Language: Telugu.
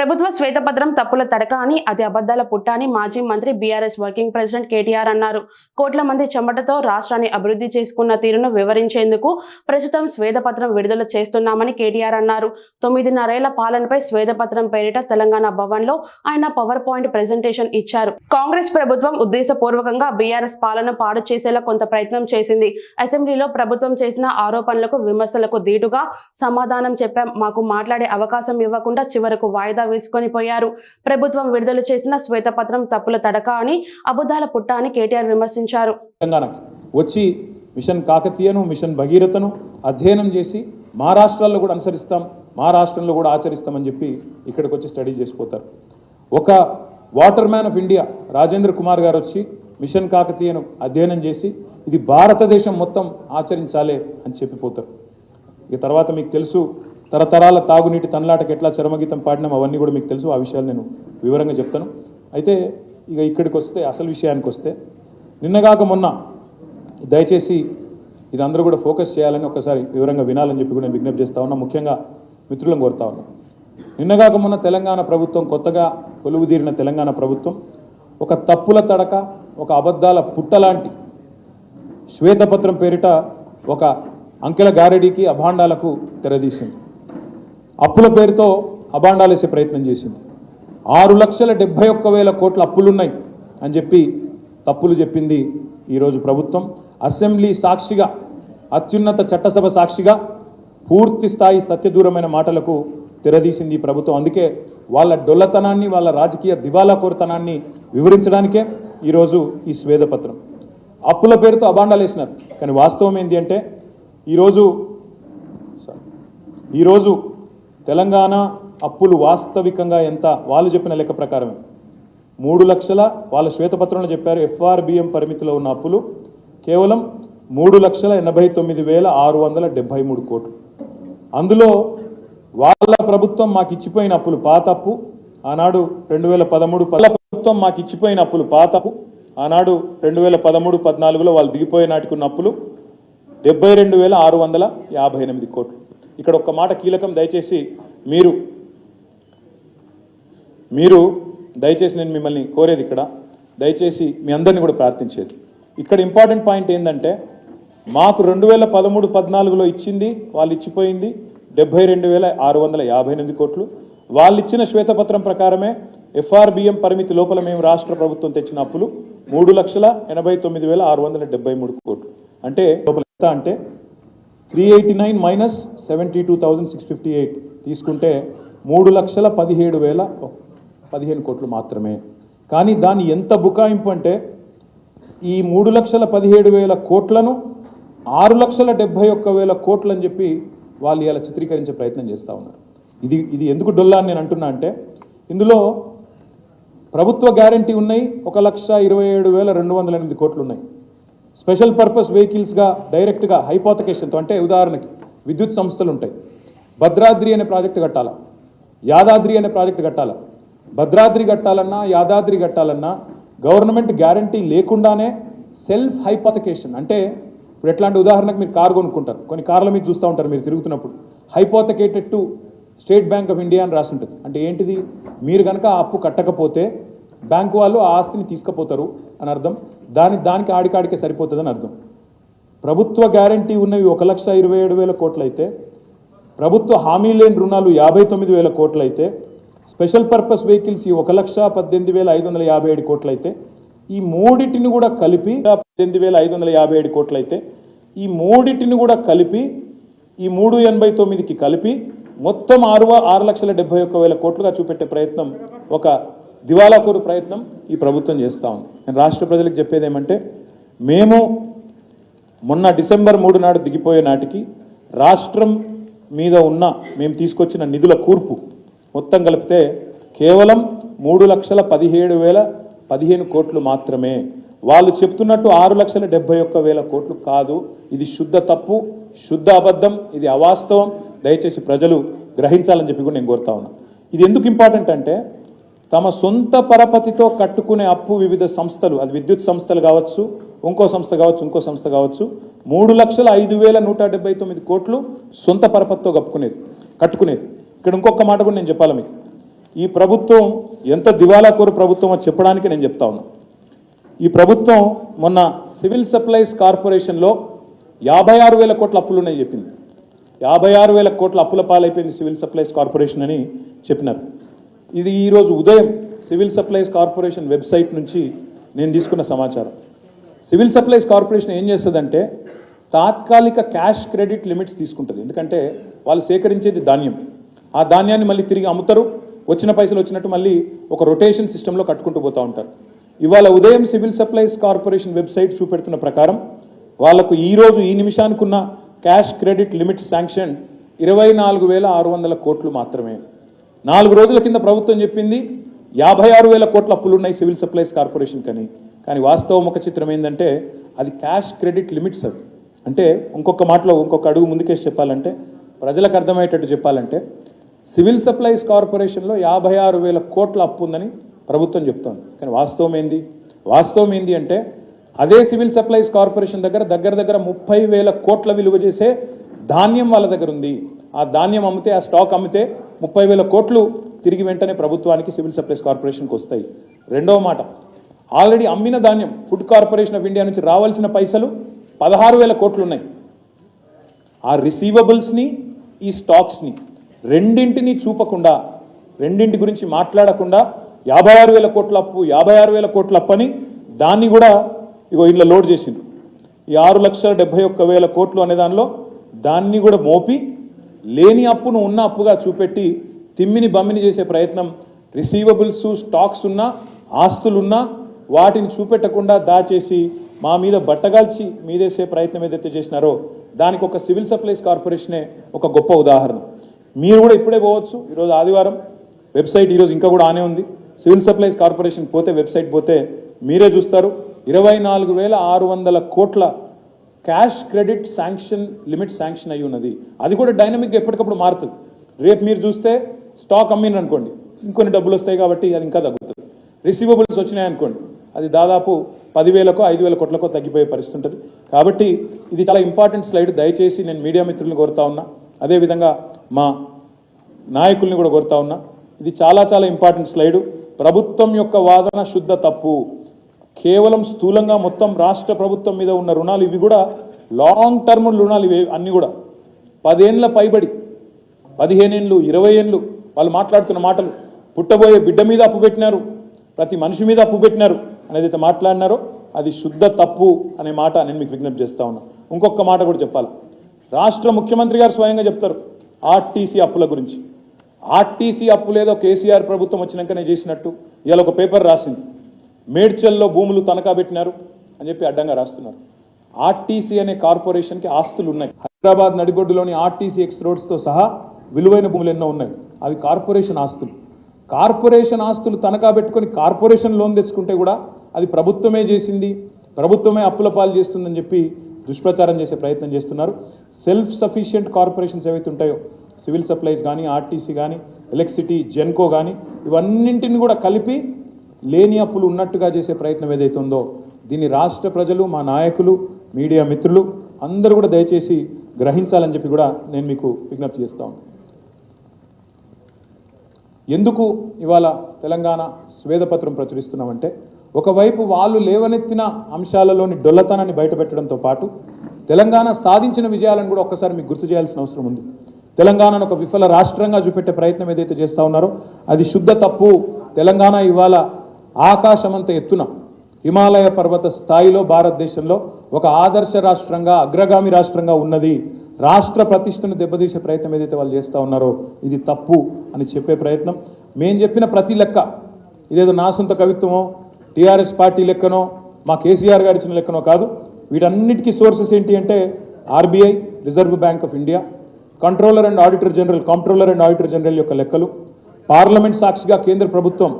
ప్రభుత్వ శ్వేతపత్రం తప్పుల తడక అని అది అబద్దాల పుట్ట అని మాజీ మంత్రి బీఆర్ఎస్ వర్కింగ్ ప్రెసిడెంట్ కేటీఆర్ అన్నారు. కోట్ల మంది చెమటతో రాష్ట్రాన్ని అభివృద్ధి చేసుకున్న తీరును వివరించేందుకు ప్రస్తుతం శ్వేతపత్రం విడుదల చేస్తున్నామని కేటీఆర్ అన్నారు. తొమ్మిదిన్నరేళ్ళ పాలనపై శ్వేతపత్రం పేరిట తెలంగాణ భవన్లో ఆయన పవర్ పాయింట్ ప్రెజెంటేషన్ ఇచ్చారు. కాంగ్రెస్ ప్రభుత్వం ఉద్దేశపూర్వకంగా బీఆర్ఎస్ పాలన పాడు చేసేలా కొంత ప్రయత్నం చేసింది. అసెంబ్లీలో ప్రభుత్వం చేసిన ఆరోపణలకు విమర్శలకు ధీటుగా సమాధానం చెప్పాం. మాకు మాట్లాడే అవకాశం ఇవ్వకుండా చివరకు వాయిదా వేసుకొని పోయారు. ప్రభుత్వం విడుదల చేసిన శ్వేతపత్రం తప్పుల తడక అని అబద్ధాల పుట్ట అని కేటీఆర్ విమర్శించారు. వచ్చి మిషన్ కాకతీయను మిషన్ భగీరథను అధ్యయనం చేసి మా రాష్ట్రాల్లో కూడా అనుసరిస్తాం మా రాష్ట్రంలో కూడా ఆచరిస్తామని చెప్పి ఇక్కడికి వచ్చి స్టడీ చేసిపోతారు. ఒక water man of India Rajendra Kumar గారు వచ్చి మిషన్ కాకతీయను అధ్యయనం చేసి ఇది భారతదేశం మొత్తం ఆచరించాలి అని చెప్పిపోతారు. ఇక తర్వాత మీకు తెలుసు తరతరాల తాగునీటి తనలాటకి ఎట్లా చరమగీతం పాడినాం అవన్నీ కూడా మీకు తెలుసు. ఆ విషయాలు నేను వివరంగా చెప్తాను. అయితే ఇక ఇక్కడికి వస్తే అసలు విషయానికి వస్తే నిన్నగాక మొన్న దయచేసి ఇది అందరూ కూడా ఫోకస్ చేయాలని ఒకసారి వివరంగా వినాలని చెప్పి కూడా నేను విజ్ఞప్తి చేస్తా ఉన్నా. ముఖ్యంగా మిత్రులను కోరుతా ఉన్నా. నిన్నగాక మొన్న తెలంగాణ ప్రభుత్వం కొత్తగా కొలువుదీరిన తెలంగాణ ప్రభుత్వం ఒక తప్పుల తడక ఒక అబద్ధాల పుట్టలాంటి శ్వేతపత్రం పేరిట ఒక అంకెల గారడీకి అభాండాలకు తెరదీసింది. అప్పుల పేరుతో అభాండాలు వేసే ప్రయత్నం చేసింది. ఆరు లక్షల డెబ్బై ఒక్క వేల కోట్ల అప్పులున్నాయి అని చెప్పి తప్పులు చెప్పింది ఈరోజు ప్రభుత్వం. అసెంబ్లీ సాక్షిగా అత్యున్నత చట్టసభ సాక్షిగా పూర్తి స్థాయి సత్యదూరమైన మాటలకు తెరదీసింది ఈ ప్రభుత్వం. అందుకే వాళ్ళ డొల్లతనాన్ని వాళ్ళ రాజకీయ దివాలా కోరతనాన్ని వివరించడానికే ఈరోజు ఈ స్వేదపత్రం. అప్పుల పేరుతో అబాండాలు వేసినారు. కానీ వాస్తవం ఏంటి అంటే ఈరోజు ఈరోజు తెలంగాణ అప్పులు వాస్తవికంగా ఎంత? వాళ్ళు చెప్పిన లెక్క ప్రకారమే. మూడు లక్షల వాళ్ళ శ్వేతపత్రంలో చెప్పారు ఎఫ్ఆర్బిఎం పరిమితిలో ఉన్న అప్పులు కేవలం మూడు లక్షల ఎనభై తొమ్మిది వేల ఆరు వందల డెబ్బై మూడు కోట్లు. అందులో వాళ్ళ ప్రభుత్వం మాకు ఇచ్చిపోయిన అప్పులు పాత అప్పు ఆనాడు రెండు వేల పదమూడు ప్రభుత్వం మాకు ఇచ్చిపోయిన అప్పులు పాత అప్పు ఆనాడు రెండు వేల పదమూడు పద్నాలుగులో వాళ్ళు దిగిపోయే నాటికి ఉన్న అప్పులు డెబ్బై రెండు వేల ఆరు వందల యాభై ఎనిమిది కోట్లు. ఇక్కడ ఒక్క మాట కీలకం దయచేసి మీరు మీరు దయచేసి నేను మిమ్మల్ని కోరేది ఇక్కడ దయచేసి మీ అందరిని కూడా ప్రార్థించేది. ఇక్కడ ఇంపార్టెంట్ పాయింట్ ఏంటంటే మాకు రెండు వేల పదమూడు పద్నాలుగులో ఇచ్చింది వాళ్ళు ఇచ్చిపోయింది డెబ్బై రెండు వేల ఆరు వందల యాభై ఎనిమిది కోట్లు. వాళ్ళు ఇచ్చిన శ్వేతపత్రం ప్రకారమే ఎఫ్ఆర్బిఎం పరిమితి లోపల మేము రాష్ట్ర ప్రభుత్వం తెచ్చిన అప్పులు మూడు లక్షల ఎనభై తొమ్మిది వేల ఆరు వందల డెబ్బై మూడు కోట్లు. అంటే లోపల ఎంత అంటే three eighty nine minus seventy two thousand six fifty eight తీసుకుంటే మూడు లక్షల పదిహేడు వేల పదిహేను కోట్లు మాత్రమే. కానీ దాని ఎంత బుకాయింపు అంటే ఈ మూడు లక్షల పదిహేడు వేల కోట్లను ఆరు లక్షల డెబ్బై ఒక్క వేల కోట్లు అని చెప్పి వాళ్ళు ఇలా చిత్రీకరించే ప్రయత్నం చేస్తూ ఉన్నారు. ఇది ఇది ఎందుకు డొల్లా అని నేను అంటున్నా అంటే ఇందులో ప్రభుత్వ గ్యారంటీ ఉన్నాయి ఒక లక్ష ఇరవై ఏడు వేల రెండు వందల ఎనిమిది కోట్లు ఉన్నాయి. స్పెషల్ పర్పస్ వెహికల్స్గా డైరెక్ట్గా హైపోతకేషన్తో అంటే ఉదాహరణకి విద్యుత్ సంస్థలు ఉంటాయి. భద్రాద్రి అనే ప్రాజెక్టు కట్టాలా? యాదాద్రి అనే ప్రాజెక్టు కట్టాలా? భద్రాద్రి కట్టాలన్నా యాదాద్రి కట్టాలన్నా గవర్నమెంట్ గ్యారంటీ లేకుండానే సెల్ఫ్ హైపోతకేషన్ అంటే ఇప్పుడు ఎట్లాంటి ఉదాహరణకు మీరు కారు కొనుక్కుంటారు. కొన్ని కార్ల మీద చూస్తూ ఉంటారు మీరు తిరుగుతున్నప్పుడు. Hypothecated to State Bank of India అని రాసి ఉంటుంది. అంటే ఏంటిది? మీరు కనుక ఆ అప్పు కట్టకపోతే బ్యాంకు వాళ్ళు ఆ ఆస్తిని తీసుకుపోతారు. అని అర్థం. దాని దానికి ఆడికాడికే సరిపోతుందని అర్థం. ప్రభుత్వ గ్యారంటీ ఉన్నవి ఒక లక్ష ఇరవై ఏడు వేల కోట్లయితే ప్రభుత్వ హామీ లేని రుణాలు యాభై తొమ్మిది వేల కోట్లు అయితే స్పెషల్ పర్పస్ వెహికల్స్ ఈ ఒక లక్ష పద్దెనిమిది వేల ఐదు వందల యాభై ఏడు కోట్లయితే ఈ మూడింటిని కూడా కలిపి పద్దెనిమిది వేల ఐదు వందల యాభై ఏడు కోట్లయితే ఈ మూడింటిని కూడా కలిపి ఈ మూడు ఎనభై తొమ్మిదికి కలిపి మొత్తం ఆరు ఆరు లక్షల డెబ్బై ఒక్క వేల కోట్లుగా చూపెట్టే ప్రయత్నం ఒక దివాలాకోరు ప్రయత్నం ఈ ప్రభుత్వం చేస్తూ ఉంది. నేను రాష్ట్ర ప్రజలకు చెప్పేది ఏమంటే మేము మొన్న డిసెంబర్ మూడు నాడు దిగిపోయే నాటికి రాష్ట్రం మీద ఉన్న మేము తీసుకొచ్చిన నిధుల కూర్పు మొత్తం కలిపితే కేవలం మూడు లక్షల పదిహేడు వేల పదిహేను కోట్లు మాత్రమే. వాళ్ళు చెప్తున్నట్టు ఆరు లక్షల డెబ్బై ఒక్క వేల కోట్లు కాదు. ఇది శుద్ధ తప్పు శుద్ధ అబద్ధం ఇది అవాస్తవం. దయచేసి ప్రజలు గ్రహించాలని చెప్పి కూడా నేను కోరుతా ఉన్నా. ఇది ఎందుకు ఇంపార్టెంట్ అంటే తమ సొంత పరపతితో కట్టుకునే అప్పు వివిధ సంస్థలు అది విద్యుత్ సంస్థలు కావచ్చు ఇంకో సంస్థ కావచ్చు ఇంకో సంస్థ కావచ్చు మూడు లక్షల ఐదు వేల నూట డెబ్బై తొమ్మిది కోట్లు సొంత పరపతితో కప్పుకునేది కట్టుకునేది. ఇక్కడ ఇంకొక మాట కూడా నేను చెప్పాలి మీకు. ఈ ప్రభుత్వం ఎంత దివాలాకోరు కోరు ప్రభుత్వమో చెప్పడానికి నేను చెప్తా ఉన్నా. ఈ ప్రభుత్వం మొన్న సివిల్ సప్లైస్ కార్పొరేషన్లో యాభై ఆరు వేల కోట్ల అప్పులు ఉన్నాయి చెప్పింది. యాభై ఆరు వేల కోట్ల అప్పుల పాలైపోయింది సివిల్ సప్లైస్ కార్పొరేషన్ అని చెప్పినారు. ఇది ఈరోజు ఉదయం సివిల్ సప్లైస్ కార్పొరేషన్ వెబ్సైట్ నుంచి నేను తీసుకున్న సమాచారం. సివిల్ సప్లైస్ కార్పొరేషన్ ఏం చేస్తుందంటే తాత్కాలిక క్యాష్ క్రెడిట్ లిమిట్స్ తీసుకుంటుంది. ఎందుకంటే వాళ్ళు సేకరించేది ధాన్యం. ఆ ధాన్యాన్ని మళ్ళీ తిరిగి అమ్ముతారు. వచ్చిన పైసలు వచ్చినట్టు మళ్ళీ ఒక రొటేషన్ సిస్టంలో కట్టుకుంటూ పోతూ ఉంటారు. ఇవాళ ఉదయం సివిల్ సప్లైస్ కార్పొరేషన్ వెబ్సైట్ చూపెడుతున్న ప్రకారం వాళ్ళకు ఈరోజు ఈ నిమిషానికి ఉన్న క్యాష్ క్రెడిట్ లిమిట్ శాంక్షన్ ఇరవై నాలుగు వేల ఆరు వందల కోట్లు మాత్రమే. నాలుగు రోజుల కింద ప్రభుత్వం చెప్పింది యాభై ఆరు వేల కోట్ల అప్పులు ఉన్నాయి సివిల్ సప్లైస్ కార్పొరేషన్ కని. కానీ వాస్తవ ముఖ చిత్రం ఏంటంటే అది క్యాష్ క్రెడిట్ లిమిట్స్ అవి. అంటే ఇంకొక మాటలో ఇంకొక అడుగు ముందుకేసి చెప్పాలంటే ప్రజలకు అర్థమయ్యేటట్టు చెప్పాలంటే సివిల్ సప్లైస్ కార్పొరేషన్లో యాభై ఆరు వేల కోట్ల అప్పు ఉందని ప్రభుత్వం చెప్తోంది. కానీ వాస్తవం ఏంది? వాస్తవం ఏంది అంటే అదే సివిల్ సప్లైస్ కార్పొరేషన్ దగ్గర దగ్గర దగ్గర ముప్పై వేల కోట్ల విలువ చేసే ధాన్యం వాళ్ళ దగ్గర ఉంది. ఆ ధాన్యం అమ్మితే ఆ స్టాక్ అమ్మితే ముప్పై వేల కోట్లు తిరిగి వెంటనే ప్రభుత్వానికి సివిల్ సప్లైస్ కార్పొరేషన్కి వస్తాయి. రెండవ మాట ఆల్రెడీ అమ్మిన ధాన్యం ఫుడ్ కార్పొరేషన్ ఆఫ్ ఇండియా నుంచి రావాల్సిన పైసలు పదహారు వేల కోట్లు ఉన్నాయి ఆ రిసీవబుల్స్ని ఈ స్టాక్స్ని రెండింటిని చూపకుండా రెండింటి గురించి మాట్లాడకుండా యాభై ఆరు వేల కోట్ల అప్పు యాభై ఆరు వేల కోట్ల అప్పని దాన్ని కూడా ఇగో ఇంట్లో లోడ్ చేసిండ్రు. ఈ ఆరు లక్షల డెబ్బై ఒక్క వేల కోట్లు అనే దానిలో దాన్ని కూడా మోపి లేని అప్పును ఉన్న అప్పుగా చూపెట్టి తిమ్మిని బమ్మిని చేసే ప్రయత్నం రిసీవబుల్స్ స్టాక్స్ ఉన్నా ఆస్తులున్నా వాటిని చూపెట్టకుండా దాచేసి మా మీద బట్టగాల్చి మీదేసే ప్రయత్నం ఏదైతే చేసినారో దానికి ఒక సివిల్ సప్లైస్ కార్పొరేషనే ఒక గొప్ప ఉదాహరణ. మీరు కూడా ఇప్పుడే పోవచ్చు. ఈరోజు ఆదివారం వెబ్సైట్ ఈరోజు ఇంకా కూడా ఆనే ఉంది. సివిల్ సప్లైస్ కార్పొరేషన్ పోతే వెబ్సైట్ పోతే మీరే చూస్తారు. ఇరవై నాలుగు వేల ఆరు వందల కోట్ల cash credit sanction limit sanction అయి ఉన్నది. అది కూడా డైనమిక్గా ఎప్పటికప్పుడు మారుతుంది. రేపు మీరు చూస్తే స్టాక్ అమ్మిండ్రు అనుకోండి. ఇంకొన్ని డబ్బులు వస్తాయి కాబట్టి అది ఇంకా తగ్గుతుంది. రిసీవబుల్స్ వచ్చినాయి అనుకోండి. అది దాదాపు పదివేలకో ఐదు వేల కోట్లకో తగ్గిపోయే పరిస్థితి ఉంటుంది. కాబట్టి ఇది చాలా ఇంపార్టెంట్ స్లైడ్. దయచేసి నేను మీడియా మిత్రులను కోరుతా ఉన్నా. అదేవిధంగా మా నాయకుల్ని కూడా కోరుతా ఉన్నా. ఇది చాలా చాలా ఇంపార్టెంట్ స్లైడు. ప్రభుత్వం యొక్క వాదన శుద్ధ తప్పు. కేవలం స్థూలంగా మొత్తం రాష్ట్ర ప్రభుత్వం మీద ఉన్న రుణాలు ఇవి కూడా లాంగ్ టర్మ్ రుణాలు ఇవి అన్నీ కూడా. పదేండ్ల పైబడి పదిహేనేళ్ళు ఇరవై ఏళ్ళు వాళ్ళు మాట్లాడుతున్న మాటలు. పుట్టబోయే బిడ్డ మీద అప్పు పెట్టినారు ప్రతి మనిషి మీద అప్పు పెట్టినారు అనేది అయితే మాట్లాడినారో అది శుద్ధ తప్పు అనే మాట నేను మీకు విజ్ఞప్తి చేస్తా ఉన్నా. ఇంకొక మాట కూడా చెప్పాలి. రాష్ట్ర ముఖ్యమంత్రి గారు స్వయంగా చెప్తారు ఆర్టీసీ అప్పుల గురించి. ఆర్టీసీ అప్పు లేదో కేసీఆర్ ప్రభుత్వం వచ్చినాకనే చేసినట్టు. ఇవాళ ఒక పేపర్ రాసింది. మేడ్చల్లో భూములు తనఖా పెట్టినారు అని చెప్పి అడ్డంగా రాస్తున్నారు. ఆర్టీసీ అనే కార్పొరేషన్కి ఆస్తులు ఉన్నాయి. హైదరాబాద్ నడిబొడ్డులోని ఆర్టీసీ ఎక్స్ రోడ్స్తో సహా విలువైన భూములు ఎన్నో ఉన్నాయి. అవి కార్పొరేషన్ ఆస్తులు. కార్పొరేషన్ ఆస్తులు తనఖా పెట్టుకొని కార్పొరేషన్ లోన్ తెచ్చుకుంటే కూడా అది ప్రభుత్వమే చేసింది ప్రభుత్వమే అప్పుల పాలు చేస్తుందని చెప్పి దుష్ప్రచారం చేసే ప్రయత్నం చేస్తున్నారు. సెల్ఫ్ సఫిషియెంట్ కార్పొరేషన్స్ ఏవైతే ఉంటాయో సివిల్ సప్లైస్ కానీ ఆర్టీసీ కానీ ఎలక్ట్రిసిటీ జెన్కో కానీ ఇవన్నింటిని కూడా కలిపి లేని అప్పులు ఉన్నట్టుగా చేసే ప్రయత్నం ఏదైతే ఉందో దీన్ని రాష్ట్ర ప్రజలు మా నాయకులు మీడియా మిత్రులు అందరూ కూడా దయచేసి గ్రహించాలని చెప్పి కూడా నేను మీకు విజ్ఞప్తి చేస్తాను ఎందుకు ఇవాళ తెలంగాణ స్వేదపత్రం ప్రచురిస్తున్నామంటే ఒకవైపు వాళ్ళు లేవనెత్తిన అంశాలలోని డొల్లతనాన్ని బయటపెట్టడంతో పాటు తెలంగాణ సాధించిన విజయాలను కూడా ఒక్కసారి మీకు గుర్తు చేయాల్సిన అవసరం ఉంది. తెలంగాణను ఒక విఫల రాష్ట్రంగా చూపెట్టే ప్రయత్నం ఏదైతే చేస్తూ ఉన్నారో అది శుద్ధ తప్పు. తెలంగాణ ఇవాళ ఆకాశమంత ఎత్తున హిమాలయ పర్వత స్థాయిలో భారతదేశంలో ఒక ఆదర్శ రాష్ట్రంగా అగ్రగామి రాష్ట్రంగా ఉన్నది. రాష్ట్ర ప్రతిష్టను దెబ్బతీసే ప్రయత్నం ఏదైతే వాళ్ళు చేస్తూ ఉన్నారో ఇది తప్పు అని చెప్పే ప్రయత్నం. మేము చెప్పిన ప్రతి లెక్క ఇదేదో నా సొంత కవిత్వమో టీఆర్ఎస్ పార్టీ లెక్కనో మా కేసీఆర్ గారు ఇచ్చిన లెక్కనో కాదు. వీటన్నిటికీ సోర్సెస్ ఏంటి అంటే RBI Reserve Bank of India Controller and Auditor General Controller and Auditor General యొక్క లెక్కలు. పార్లమెంట్ సాక్షిగా కేంద్ర ప్రభుత్వం